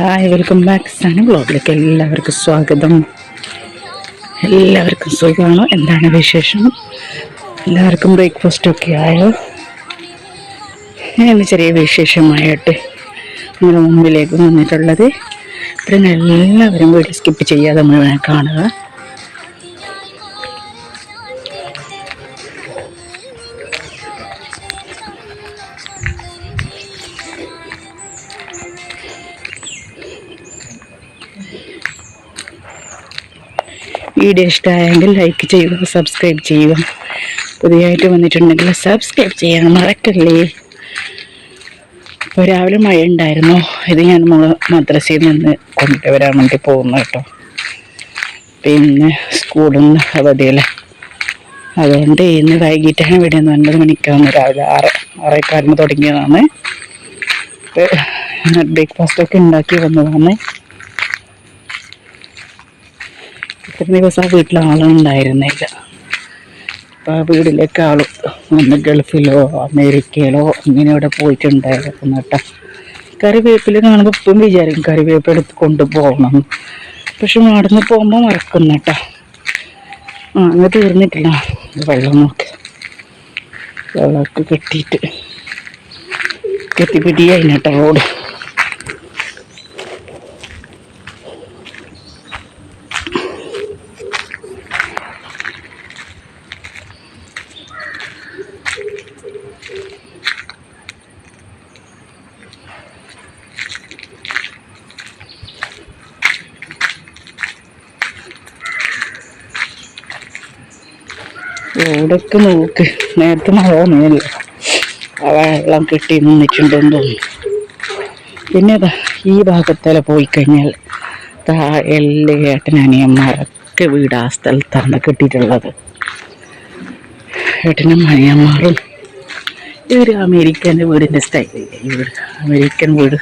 Hi welcome back Sunny ബ്ലോഗിലേക്ക് എല്ലാവർക്കും സ്വാഗതം. എല്ലാവർക്കും സുഖമാണോ? എന്താണ് വിശേഷം? എല്ലാവർക്കും ബ്രേക്ക്ഫാസ്റ്റ് ഒക്കെ ആയോ? ഞാൻ ചെറിയ വിശേഷമായിട്ട്. നിങ്ങളുടെ മുമ്പിലേക്ക് വന്നിട്ടുള്ളത്. ഇവിടെ എല്ലാവരും വീട്ടിൽ സ്കിപ്പ് ചെയ്യാതെ മുഴുവൻ കാണുക. വീഡിയോ ഇഷ്ടമായെങ്കിൽ ലൈക്ക് ചെയ്യുക സബ്സ്ക്രൈബ് ചെയ്യുക. പുതിയതായിട്ട് വന്നിട്ടുണ്ടെങ്കിൽ സബ്സ്ക്രൈബ് ചെയ്യാൻ മറക്കല്ലേ? ഇപ്പോൾ രാവിലെ മഴ ഉണ്ടായിരുന്നു. ഇത് ഞാൻ മദ്രസയിൽ നിന്ന് കൊണ്ടുവരാൻ വേണ്ടി പോകുന്നു കേട്ടോ. പിന്നെ സ്കൂളിൽ നിന്ന് അവധിയല്ലേ? അതുകൊണ്ട് ഇന്ന് വൈകിട്ടാണ് ഇവിടെ നിന്ന് ഒൻപത് മണിക്കാണ് രാവിലെ ആറ് ആറേക്കാലിന് തുടങ്ങിയതാണ്. ബ്രേക്ക്ഫാസ്റ്റ് ഒക്കെ ഉണ്ടാക്കി വന്നതാണ്. ഇത്ര ദിവസം ആ വീട്ടിൽ ആളുണ്ടായിരുന്നില്ല അപ്പോൾ ആ വീട്ടിലേക്ക് ആൾ ഒന്ന് ഗൾഫിലോ അമേരിക്കയിലോ ഇങ്ങനെ ഇവിടെ പോയിട്ടുണ്ടായിരുന്നു കേട്ടോ. കറിവേപ്പില കാണുമ്പോൾ ഇപ്പം വിചാരിക്കും കറിവേപ്പ് എടുത്ത് കൊണ്ടുപോകണം. പക്ഷെ നടന്ന് പോകുമ്പോൾ മറക്കുന്നു കേട്ടോ. ആ അങ്ങ് തീർന്നിട്ടില്ല. വെള്ളം നോക്ക്. വെള്ളമൊക്കെ കെട്ടിയിട്ട് കെട്ടിപ്പിടിയായി കേട്ടോ റോഡ്. റോഡൊക്കെ നോക്ക്? നേരത്തെ മഴ വന്നില്ല ആ വെള്ളം കെട്ടി നിന്നിട്ടുണ്ടെന്ന് തോന്നുന്നു. പിന്നെ ഈ ഭാഗത്തെല്ലാം പോയി കഴിഞ്ഞാൽ ദാ എല്ലാ ഏട്ടനനിയന്മാരൊക്കെ വീട് ആ സ്ഥലത്താണ് കെട്ടിയിട്ടുള്ളത്. ഏട്ടനും അനിയന്മാരും. ഇവർ അമേരിക്കന്റെ വീടിന്റെ സ്റ്റൈലില്ലേ? വീട് അമേരിക്കൻ വീട്.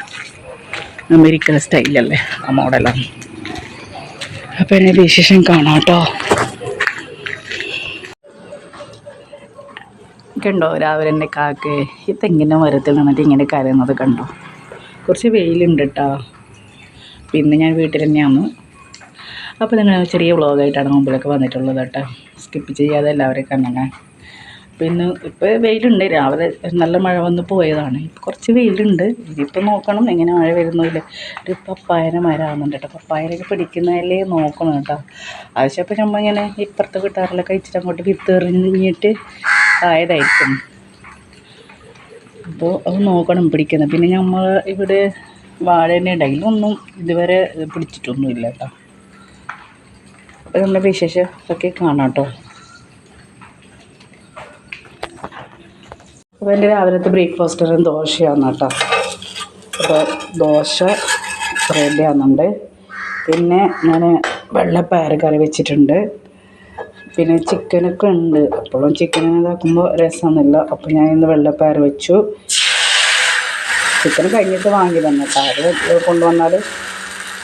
അമേരിക്കൻ സ്റ്റൈലല്ലേ? ആ മോഡലാണ്. അപ്പം എന്നെ വിശേഷം കാണാം കേട്ടോ. കണ്ടോ? രാവിലെ എന്റെ കാക്ക്. ഇതെങ്ങനെ മരത്തിൽ നിന്നിട്ട് ഇങ്ങനെ കരയുന്നത് കണ്ടോ? കുറച്ച് വെയിലുണ്ട് കേട്ടോ പിന്നെ ഞാൻ വീട്ടിൽ തന്നെയാണ്. അപ്പോൾ നിങ്ങൾ ചെറിയ വ്ളോഗായിട്ടാണ് മുമ്പിലൊക്കെ വന്നിട്ടുള്ളത് കേട്ടോ സ്കിപ്പ് ചെയ്യാതെ എല്ലാവരെയും കണ്ണങ്ങ പിന്നെ ഇപ്പോൾ വെയിലുണ്ട്. രാവിലെ നല്ല മഴ വന്ന് പോയതാണ്. ഇപ്പോൾ കുറച്ച് വെയിലുണ്ട്. ഇതിപ്പോൾ നോക്കണം എങ്ങനെ മഴ വരുന്നില്ല ഒരു പപ്പായന മരമാകുന്നുണ്ട് കേട്ടോ പപ്പായനൊക്കെ പിടിക്കുന്നതിലേ നോക്കണം കേട്ടോ ആവശ്യപ്പോൾ നമ്മൾ ഇങ്ങനെ ഇപ്പുറത്തെ കിട്ടാറിലൊക്കെ ഇച്ചിരി അങ്ങോട്ട് വിത്ത് എറിഞ്ഞിട്ട് ആയതായിരിക്കും. അപ്പോൾ അത് നോക്കണം പിടിക്കുന്നത് പിന്നെ നമ്മൾ ഇവിടെ വാഴ തന്നെ അതിലൊന്നും ഇതുവരെ പിടിച്ചിട്ടൊന്നുമില്ല കേട്ടോ. അപ്പോൾ നമ്മുടെ വിശേഷം ഒക്കെ കാണാം കേട്ടോ. അപ്പോൾ എന്റെ രാവിലത്തെ ബ്രേക്ക്ഫാസ്റ്റ് ദോശയാണ് കേട്ടോ. അപ്പോൾ ദോശ റെഡി ആകുന്നുണ്ട് പിന്നെ ഞാൻ വെള്ളപ്പയർ കറി വെച്ചിട്ടുണ്ട്. പിന്നെ ചിക്കനൊക്കെ ഉണ്ട്. അപ്പോഴും ചിക്കൻ ഇതാക്കുമ്പോൾ രസമൊന്നുമില്ല. അപ്പോൾ ഞാൻ ഇന്ന് വെള്ളപ്പയർ വെച്ചു. ചിക്കൻ കഴിഞ്ഞിട്ട് വാങ്ങി തന്നെ. പയർ കൊണ്ടുവന്നാൽ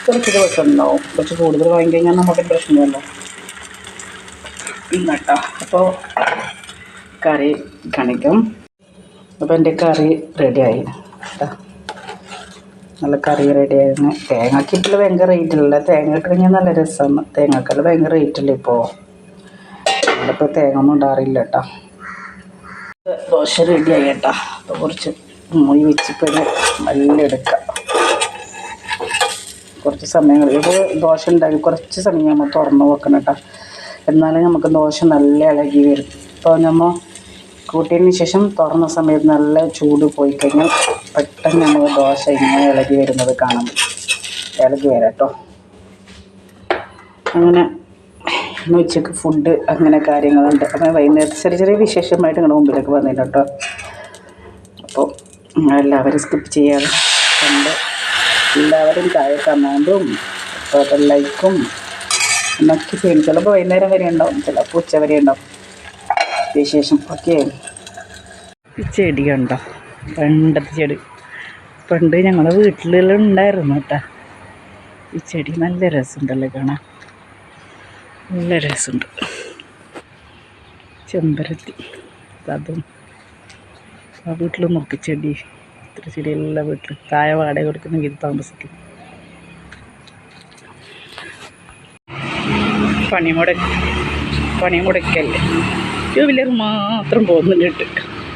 കുറച്ച് ദിവസം ഉണ്ടാവും കുറച്ച് കൂടുതൽ വാങ്ങി കഴിഞ്ഞാൽ നമുക്ക് പ്രശ്നമല്ലോ. ഇന്നട്ടോ അപ്പോൾ കറി കാണിക്കും. അപ്പോൾ എന്റെ കറി റെഡിയായി. നല്ല കറി റെഡി ആയിരുന്നു തേങ്ങയ്ക്ക് ഇപ്പോൾ ഭയങ്കര റേറ്റില്ല തേങ്ങ കഴിഞ്ഞാൽ നല്ല രസമാണ്. തേങ്ങക്കെല്ലാം ഭയങ്കര റേറ്റില്ല ഇപ്പോൾ നമ്മളിപ്പോൾ തേങ്ങ ഒന്നും ഇടാറില്ല കേട്ടോ ദോശ റെഡിയായി കേട്ടോ അപ്പോൾ കുറച്ച് മൂടി വെച്ചിപ്പിന് നല്ല എടുക്കാം. കുറച്ച് സമയം ഇത് ദോശ ഉണ്ടാക്കി കുറച്ച് സമയം നമ്മൾ തുറന്ന് വെക്കണം കേട്ടോ എന്നാലേ നമുക്ക് ദോശ നല്ല ഇളകി വരും. ഇപ്പോൾ നമ്മൾ കൂട്ടിയതിന് ശേഷം തുറന്ന സമയത്ത് നല്ല ചൂട് പോയി കഴിഞ്ഞാൽ പെട്ടെന്ന് നമുക്ക് ദോശ ഇങ്ങനെ ഇളകി വരുന്നത് കാണാം ഇളകി വരാം കേട്ടോ അങ്ങനെ ഇന്ന് ഉച്ചയ്ക്ക് ഫുഡ് അങ്ങനെ കാര്യങ്ങളുണ്ട്. അപ്പം വൈകുന്നേരത്തെ ചെറിയ ചെറിയ വിശേഷമായിട്ട് നിങ്ങളുടെ മുമ്പിലേക്ക് വന്നില്ല കേട്ടോ അപ്പോൾ എല്ലാവരും സ്കിപ്പ് ചെയ്യാതെ കണ്ട് എല്ലാവരും താഴെ കമാൻഡും ടോട്ടൽ ലൈക്കും എന്നൊക്കെ ചെയ്യും ചിലപ്പോൾ വൈകുന്നേരം വരെ ഉണ്ടാവും ചിലപ്പോൾ ഉച്ച വരെ ഉണ്ടാവും. വിശേഷം ഓക്കെ ഈ ചെടി കണ്ടോ? പണ്ടത്തെ ചെടി. പണ്ട് ഞങ്ങളുടെ വീട്ടിലെല്ലാം ഉണ്ടായിരുന്നു കേട്ടോ ഈ ചെടി നല്ല രസമുണ്ടല്ലോ കാണാൻ. നല്ല രസമുണ്ട്. ചെമ്പരത്തി അതും. ആ വീട്ടിൽ ചെടി ഇത്ര ചെടി എല്ലാ വീട്ടിലും കായ വാടക കൊടുക്കുന്ന ഇത് താമസിക്കും. പണി പണിമുടക്കല്ലേ? ടൂ വീലർ മാത്രം പോകുന്നുണ്ട്.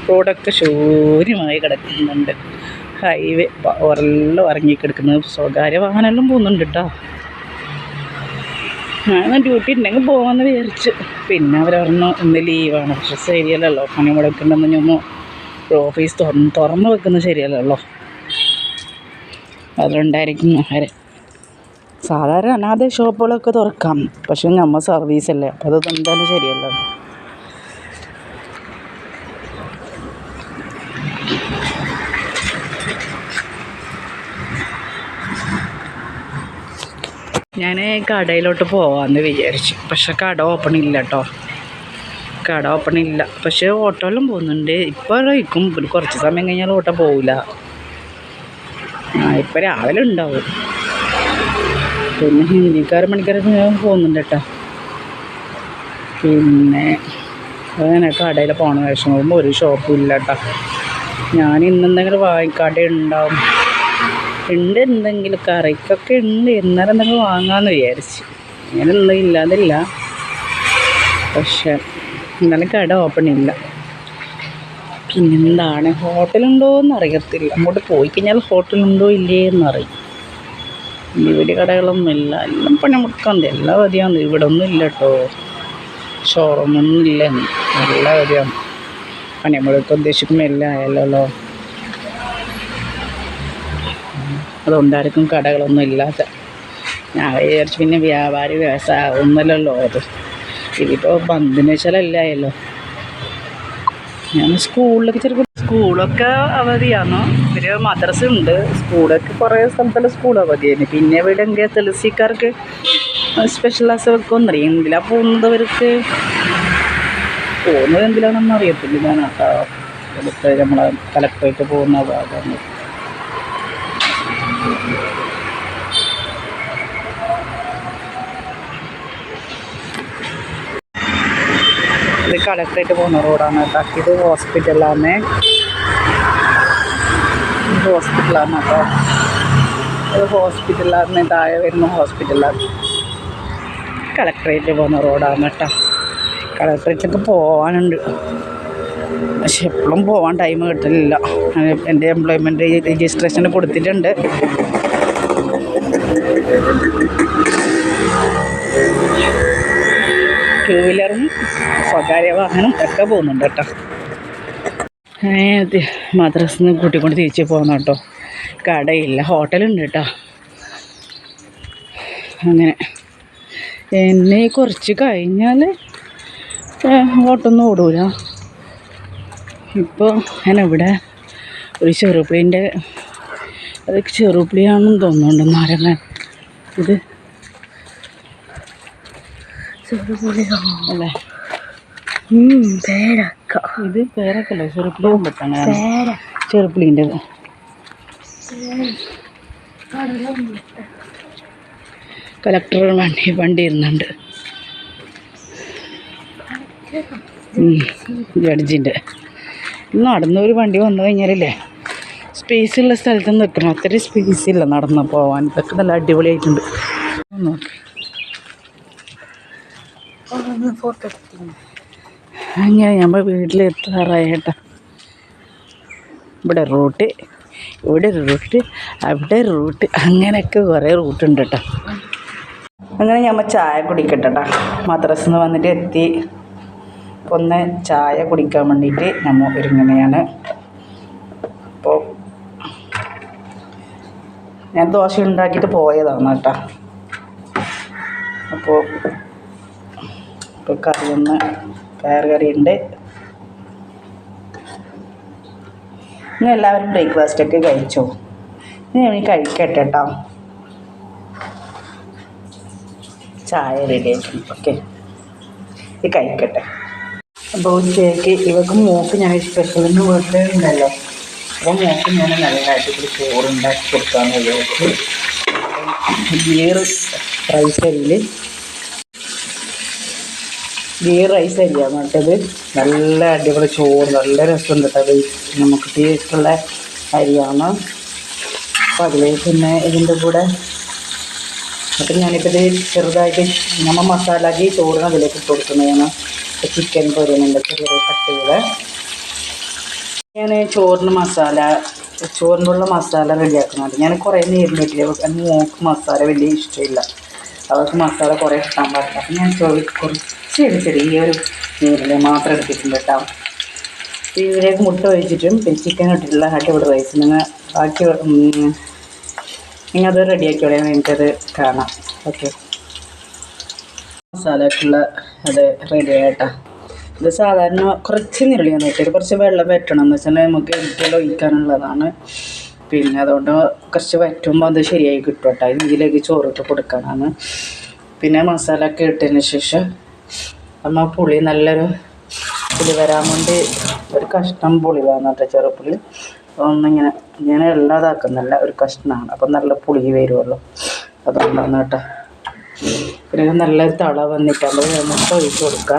റോഡൊക്കെ ശൂന്യമായി കിടക്കുന്നുണ്ട്. ഹൈവേ ഉറല്ലോ ഇറങ്ങി കിടക്കുന്നത് സ്വകാര്യ വാഹനമെല്ലാം പോകുന്നുണ്ട് കേട്ടോ ഞാൻ ഡ്യൂട്ടി ഉണ്ടെങ്കിൽ പോകാമെന്ന് വിചാരിച്ചു. പിന്നെ അവർ പറഞ്ഞു ഇന്ന് ലീവാണ് പക്ഷെ ശരിയല്ലല്ലോ. പണി മുടക്കുന്നുണ്ടെന്ന് ഞമ്മ ഓഫീസ് തുറന്ന് തുറന്ന് വെക്കുന്നത് ശരിയല്ലല്ലോ. അതുകൊണ്ടായിരിക്കും അവരെ സാധാരണ അനാഥ ഷോപ്പുകളൊക്കെ തുറക്കാം. പക്ഷെ നമ്മൾ സർവീസല്ലേ അപ്പോൾ അത് എന്തായാലും ശരിയല്ലോ ഞാൻ കടയിലോട്ട് പോവാമെന്ന് വിചാരിച്ചു. പക്ഷെ കട ഓപ്പൺ ഇല്ല കേട്ടോ കട ഓപ്പൺ ഇല്ല. പക്ഷെ ഓട്ടോയെല്ലാം പോകുന്നുണ്ട്. ഇപ്പോൾ കഴിക്കും. പിന്നെ കുറച്ച് സമയം കഴിഞ്ഞാൽ ഓട്ടോ പോവില്ല ആ ഇപ്പം രാവിലെ ഉണ്ടാവും. പിന്നെ ഹിന്ദിക്കാർ മണിക്കാരൊക്കെ ഞാൻ പോകുന്നുണ്ട് കേട്ടോ. പിന്നെ അങ്ങനെ കടയിൽ പോകണ വേഷം. നോക്കുമ്പോൾ ഒരു ഷോപ്പും ഇല്ല കേട്ടോ. ഞാൻ ഇന്നെന്തെങ്കിലും വാങ്ങിക്കാട്ടെ ഉണ്ടാവും. ഉണ്ട് എന്തെങ്കിലും കറിക്കൊക്കെ ഉണ്ട് എന്നാലും എന്തെങ്കിലും വാങ്ങാമെന്ന് വിചാരിച്ചു. അങ്ങനെ ഒന്നും ഇല്ലാതില്ല. പക്ഷെ ഇന്നലെ കട ഓപ്പൺ ഇല്ല. പിന്നെന്താണ് ഹോട്ടലുണ്ടോ എന്ന് അറിയത്തില്ല. അങ്ങോട്ട് പോയി കഴിഞ്ഞാൽ ഹോട്ടലുണ്ടോ ഇല്ലേ എന്നറിയും വലിയ വലിയ കടകളൊന്നും ഇല്ല. എല്ലാം പണിമുടക്കാണ്ട് എല്ലാ മതിയാന്ന് ഇവിടെ ഒന്നും ഇല്ല കേട്ടോ ഷോറൂമൊന്നും ഇല്ല എല്ലാ മതിയാണ് പണിമുടക്കം ഉദ്ദേശിക്കുമ്പോൾ എല്ലാം ആയല്ലോ അതുകൊണ്ടായിരിക്കും കടകളൊന്നും ഇല്ലാത്ത. ഞാൻ വിചാരിച്ചു പിന്നെ വ്യാപാരി വ്യവസായം ഒന്നല്ലല്ലോ അത്. ഇതിപ്പോൾ പന്തിന് വെച്ചാലല്ലായല്ലോ ഞാൻ സ്കൂളിലൊക്കെ ചെറുപ്പം സ്കൂളൊക്കെ അവധിയാണോ ഇവർ മദ്രസ ഉണ്ട് സ്കൂളൊക്കെ കുറേ സ്ഥലത്തുള്ള സ്കൂൾ അവധിയാണ് പിന്നെ ഇവിടെ എങ്കിൽ തുളസിക്കാർക്ക് എൽ സിക്കാർക്ക് സ്പെഷ്യൽ ക്ലാസ് വെക്കുമെന്നറിയാം എന്തിലാണ് പോകുന്നത് അവർക്ക്? പോകുന്നത് എന്തിലാണെന്ന് അറിയത്തില്ല ഞാൻ കേട്ടോ നമ്മളെ കലക്ടറേറ്റ് പോകുന്ന ഭാഗമാണ് ഇത് കളക്ടറേറ്റ് പോകുന്ന റോഡാണ് കേട്ടോ. ഇത് ഹോസ്പിറ്റലാണ് ഹോസ്പിറ്റലാണ് കേട്ടോ. ഇത് ഹോസ്പിറ്റലാണ് താഴെ വരുന്ന ഹോസ്പിറ്റലാണ്. കളക്ടറേറ്റ് പോകുന്ന റോഡാണ് കേട്ടോ. കളക്ടറേറ്റൊക്കെ പോകാനുണ്ട് പക്ഷെ എപ്പോഴും പോകാൻ ടൈം കിട്ടലില്ല. എന്റെ എംപ്ലോയ്മെന്റ് രജിസ്ട്രേഷൻ കൊടുത്തിട്ടുണ്ട്. ടൂ വീലറും സ്വകാര്യ വാഹനം ഒക്കെ പോകുന്നുണ്ട് കേട്ടോ. മദ്രസിൽ നിന്ന് കൂട്ടിക്കൊണ്ട് തിരിച്ച് പോകുന്ന കേട്ടോ. കടയില്ല ഹോട്ടലുണ്ട് കേട്ടോ. അങ്ങനെ. എന്നെ കുറച്ച് കഴിഞ്ഞാൽ ഓട്ടൊന്നും ഓടൂല. ഇപ്പോൾ ഞാനിവിടെ ഒരു ചെറുപ്പുളീന്റെ അത് ചെറുപുളിയാണെന്ന് തോന്നുന്നുണ്ട് നാരങ്ങ. ഇത് അല്ലേ പേരക്ക. ഇത് പേരക്കല്ലേ? ചെറുപ്പുളി പെട്ടാണ് ചെറുപ്പുളീന്റെത് കലക്ടർ വണ്ടി വണ്ടി ഇരുന്നുണ്ട്. ജഡ്ജിന്റെ നടന്നൊരു വണ്ടി വന്നു കഴിഞ്ഞാലല്ലേ? സ്പേസ് ഉള്ള സ്ഥലത്ത് നിൽക്കണം. അത്രയും സ്പേസ് ഇല്ല നടന്ന് പോവാൻ. ഇതൊക്കെ നല്ല അടിപൊളിയായിട്ടുണ്ട്. നോക്കി. അങ്ങനെ നമ്മൾ വീട്ടിലെത്താറായേട്ടാ ഇവിടെ റൂട്ട് ഇവിടെ ഒരു റൂട്ട് അവിടെ റൂട്ട്. അങ്ങനെയൊക്കെ കുറേ റൂട്ടുണ്ട് കേട്ടോ. അങ്ങനെ ഞമ്മ ചായ കുടിക്കട്ടെ കേട്ടോ. മദ്രസിൽ നിന്ന് വന്നിട്ട് എത്തി. ഒന്ന് ചായ കുടിക്കാൻ വേണ്ടിയിട്ട് നമ്മൾ ഒരുങ്ങനെയാണ് അപ്പോൾ ഞാൻ ദോശ ഉണ്ടാക്കിയിട്ട് പോയതാണ് കേട്ടോ. അപ്പോൾ ഇപ്പോൾ കറി ഒന്ന് പയർ കറിയുണ്ട് ഇനി എല്ലാവരും ബ്രേക്ക്ഫാസ്റ്റ് ഒക്കെ കഴിച്ചോ? ഇനി ഞാൻ കഴിക്കട്ടെ കേട്ടോ. ചായ റെഡി ആയിട്ടുണ്ട്. ഓക്കെ ഇത് കഴിക്കട്ടെ. അപ്പോൾ ഉച്ചയ്ക്ക് മോക്ക് ഞാൻ സ്പെഷ്യലിന് വീട്ടിലുണ്ടല്ലോ അപ്പോൾ മോക്ക് ഞാൻ നല്ലതായിട്ട് ഒരു ചോറുണ്ടാക്കി കൊടുക്കാമെന്ന് വിചാരിച്ചു. ഗീർ റൈസ് അരിയിൽ റൈസ് അരിയാണ് മറ്റത് നല്ല അടിപൊളി ചോറ് നല്ല രസമുണ്ട് കേട്ടോ നമുക്ക് ടേസ്റ്റുള്ള അരിയാണ്. അപ്പോൾ അതിലേക്ക് പിന്നെ ഇതിന്റെ കൂടെ അപ്പം ഞാനിപ്പോൾ ഇത് ചെറുതായിട്ട് നമ്മൾ മസാലാക്കി ചോറിന് അതിലേക്ക് കൊടുക്കുന്നതാണ്. ചിക്കൻ പൊരിയുന്നുണ്ട് ചെറിയ കട്ടികൾ ഞാൻ ചോറിന് മസാല ചോറിനുള്ള മസാല റെഡിയാക്കുന്നുണ്ട്. ഞാൻ കുറേ നേരിട്ടില്ല എന്റെ മോൾക്ക് മസാല വലിയ ഇഷ്ടമില്ല. അവർക്ക് മസാല കുറേ ഇഷ്ടം പാടില്ല. അപ്പം ഞാൻ ചോറ് കുറച്ച് ചെറിയ ഒരു നീരിൽ മാത്രം എടുത്തിട്ടുണ്ട് കേട്ടോ. ഇതിലേക്ക് മുട്ട ഒഴിച്ചിട്ടും പിന്നെ ചിക്കൻ ഇട്ടിട്ടുള്ള അടിപൊളി റൈസ് നിങ്ങൾ ബാക്കി നിങ്ങൾ അത് റെഡിയാക്കിയോളെ എനിക്കത് കാണാം. ഓക്കെ മസാലക്കുള്ള അത് റെഡി ആയിട്ടാ. ഇത് സാധാരണ കുറച്ച് നിരളിയാണ് വെച്ചത് കുറച്ച് വെള്ളം വറ്റണം എന്ന് വെച്ചാൽ നമുക്ക് എഗ്ഗെല്ലാം ഒഴിക്കാനുള്ളതാണ്. പിന്നെ അതുകൊണ്ട് കുറച്ച് വറ്റുമ്പോൾ അത് ശരിയായി കിട്ടും കേട്ടോ ഇതിലേക്ക് ചോറിട്ട് കൊടുക്കാനാണ്. പിന്നെ മസാല ഒക്കെ ഇട്ടതിന് ശേഷം നമ്മൾ പുളി നല്ലൊരു പുളി വരാൻ വേണ്ടി ഒരു കഷ്ണം പുളി വേണം കേട്ടോ ചെറുപുളി ഒന്നിങ്ങനെ ഇങ്ങനെ എല്ലാം ഇതാക്കുന്നില്ല ഒരു കഷ്ണമാണ് അപ്പം നല്ല പുളി വരുമല്ലോ അതുകൊണ്ടാണ് കേട്ടോ. പിന്നെ നല്ലൊരു തള വന്നിട്ടാകുമ്പോൾ മുട്ട ഒഴിച്ച് കൊടുക്കുക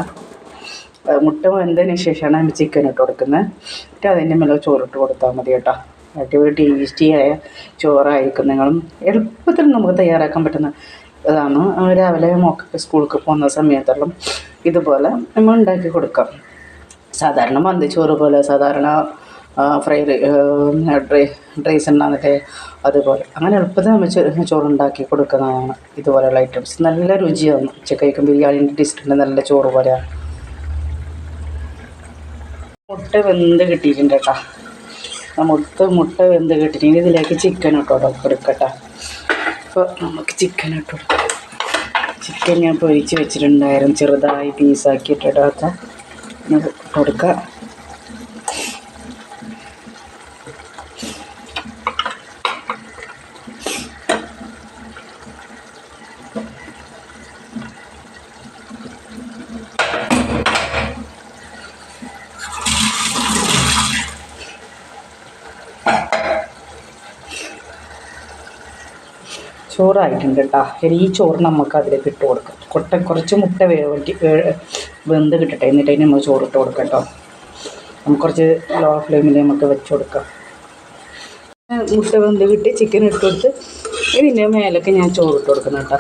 മുട്ട വന്നതിന് ശേഷമാണ് നമ്മൾ ചിക്കൻ ഇട്ട് കൊടുക്കുന്നത്. എന്നിട്ട് അതിന്റെ മേലെ ചോറിട്ട് കൊടുത്താൽ മതി കേട്ടോ. അടിപൊളി ടേസ്റ്റിയായ ചോറായിരിക്കും നിങ്ങളും. എളുപ്പത്തിൽ നമുക്ക് തയ്യാറാക്കാൻ പറ്റുന്ന ഇതാണ്. രാവിലെ മോക്കൊക്കെ സ്കൂളിൽ പോകുന്ന സമയത്തെല്ലാം ഇതുപോലെ നമ്മൾ ഉണ്ടാക്കി കൊടുക്കാം. സാധാരണ മന്തിച്ചോറ് പോലെ സാധാരണ ഫ്രൈ ഡ്രൈ ഡ്രൈസ് ഉണ്ടാകുന്നിട്ട് അതുപോലെ. അങ്ങനെ എളുപ്പത്തിൽ നമ്മൾ ചോറുണ്ടാക്കി കൊടുക്കുന്നതാണ് ഇതുപോലെയുള്ള ഐറ്റംസ് നല്ല രുചിയാണ്. ഉച്ചയ്ക്ക് കഴിക്കും ബിരിയാണീന്റെ ടേസ്റ്റ് നല്ല ചോറ് പോലെയാണ്. മുട്ട വെന്ത് കിട്ടിയിട്ടുണ്ട് കേട്ടോ. മുട്ട മുട്ട വെന്ത് കിട്ടിയിട്ടുണ്ട്. ഇതിലേക്ക് ചിക്കൻ ഇട്ടോ കൊടുക്കട്ടെ. അപ്പോൾ നമുക്ക് ചിക്കൻ ഇട്ടോ ചിക്കൻ ഞാൻ പൊരിച്ച് വെച്ചിട്ടുണ്ടായിരുന്നു. ചെറുതായി പീസാക്കി ഇട്ടിട്ടൊക്കെ ഇട്ട് ചോറായിട്ടുണ്ട് കേട്ടോ ഇനി ഈ ചോറ് നമുക്ക് അതിലേക്ക് ഇട്ട് കൊടുക്കാം. കൊട്ട കുറച്ച് മുട്ട വേണ്ടി വെന്ത് കിട്ടട്ടെ. എന്നിട്ട് അതിന് നമ്മൾ ചോറിട്ട് കൊടുക്കാം കേട്ടോ നമുക്ക് കുറച്ച് ലോ ഫ്ലെയിമിൽ നമുക്ക് വെച്ച് കൊടുക്കാം. മുട്ട വെന്ത് കിട്ടി ചിക്കൻ ഇട്ട് കൊടുത്ത് ഇതിന്റെ മേലൊക്കെ ഞാൻ ചോറിട്ട് കൊടുക്കുന്നു കേട്ടോ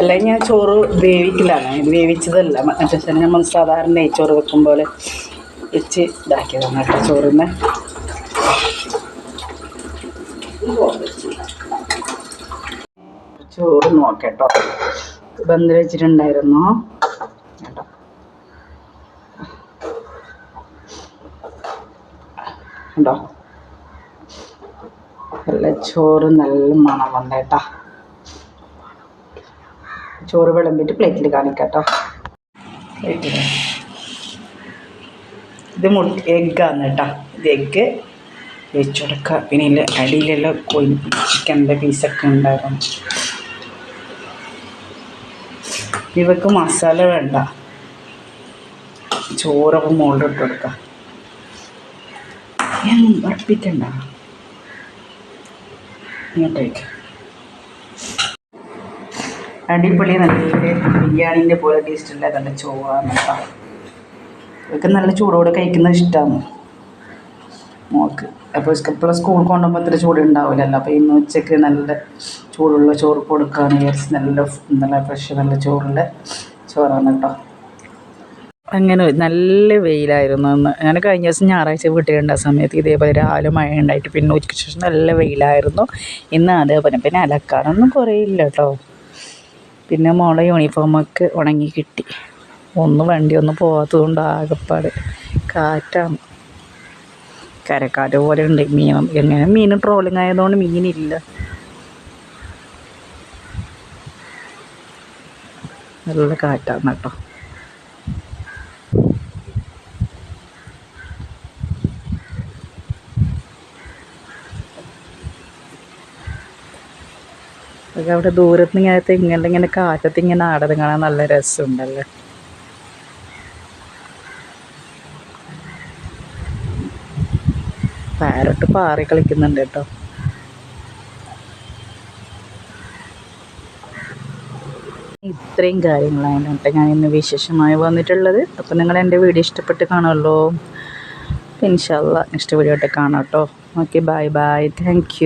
അല്ലെങ്കിൽ ഞാൻ ചോറ് വേവിക്കലാണ്. വേവിച്ചതല്ല. മറ്റേ നമ്മൾ സാധാരണ നെയ്ച്ചോറ് വെക്കും പോലെ വെച്ച് ഇതാക്കിയതാണ് കേട്ടോ ചോറിന് ചോറ് നോക്കട്ടോ. ബന്ധ വെച്ചിട്ടുണ്ടായിരുന്നു. കേട്ടോ. കണ്ടോ? നല്ല ചോറ് നല്ല മണം വന്നേട്ടാ. ചോറ് വിളമ്പിട്ട് പ്ലേറ്റിൽ കാണിക്കട്ടോ. ഇത് മുട്ട എഗ്ഗാണ് കേട്ടോ. ഇത് എഗ്ഗ് വെച്ച് കൊടുക്കുക പിന്നെ ഇതിന്റെ അടിയിലെല്ലാം കോഴി ചിക്കന്റെ പീസൊക്കെ ഉണ്ടാകും ഇവക്ക് മസാല വേണ്ട. ചോറൊക്കെ മുകളിൽ ഇട്ട് കൊടുക്കുക ഞാൻ ഉറപ്പിക്കണ്ട. ഇങ്ങോട്ടേക്ക് അടിപൊളി നല്ല ബിരിയാണീന്റെ പോലെ ടേസ്റ്റ് ഉണ്ടായിരുന്നു ചോറ് ചോറാണ് നല്ല ചൂടോടെ കഴിക്കുന്നത് ഇഷ്ടമാണ് അപ്പോൾ ഇപ്പോൾ സ്കൂൾ കൊണ്ടുപോകുമ്പോൾ അത്ര ചൂട് ഉണ്ടാവില്ലല്ലോ അപ്പോൾ ഇന്ന് ഉച്ചയ്ക്ക് നല്ല ചൂടുള്ള ചോറ് കൊടുക്കുകയാണ് വിചാരിച്ച് നല്ല നല്ല ഫ്രഷ് നല്ല ചോറുള്ള ചോറാണ് കേട്ടോ അങ്ങനെ നല്ല വെയിലായിരുന്നു അന്ന്. ഞാൻ കഴിഞ്ഞ ദിവസം ഞായറാഴ്ച വീട്ടിലുണ്ട സമയത്ത് ഇതേപോലെ രാവിലെ മഴ ഉണ്ടായിട്ട് പിന്നെ ഉച്ചയ്ക്ക് ശേഷം നല്ല വെയിലായിരുന്നു. ഇന്ന് അതേപോലെ പിന്നെ അലക്കാനൊന്നും കുറേയില്ല കേട്ടോ പിന്നെ മോളെ യൂണിഫോമൊക്കെ ഉണങ്ങി കിട്ടി. ഒന്ന് വണ്ടി ഒന്നും പോകാത്തത് കൊണ്ട് ആകെപ്പാട് കാറ്റാണ്. കരക്കാറ്റ് പോലെ ഉണ്ട്. മീനും എങ്ങനെ മീൻ ട്രോളിങ് ആയതുകൊണ്ട് മീനില്ല. നല്ല കാറ്റാണ് കേട്ടോ. അവിടെ ദൂരത്ത് നിന്ന് ഇങ്ങനെ തെങ്ങന്റെ ഇങ്ങനെ കാറ്റത്ത് ഇങ്ങനെ കാണാൻ നല്ല രസമുണ്ടല്ലേ? പാരട്ട് പാറി കളിക്കുന്നുണ്ട് കേട്ടോ. ഇത്രയും കാര്യങ്ങളാണ് കേട്ടോ ഞാൻ ഇന്ന് വിശേഷമായി വന്നിട്ടുള്ളത്. അപ്പോൾ നിങ്ങൾ എന്റെ വീഡിയോ ഇഷ്ടപ്പെട്ട് കാണുമല്ലോ. ഇൻഷാല്ല നെക്സ്റ്റ് വീഡിയോ ആയിട്ട് കാണാം കേട്ടോ. Okay bye bye thank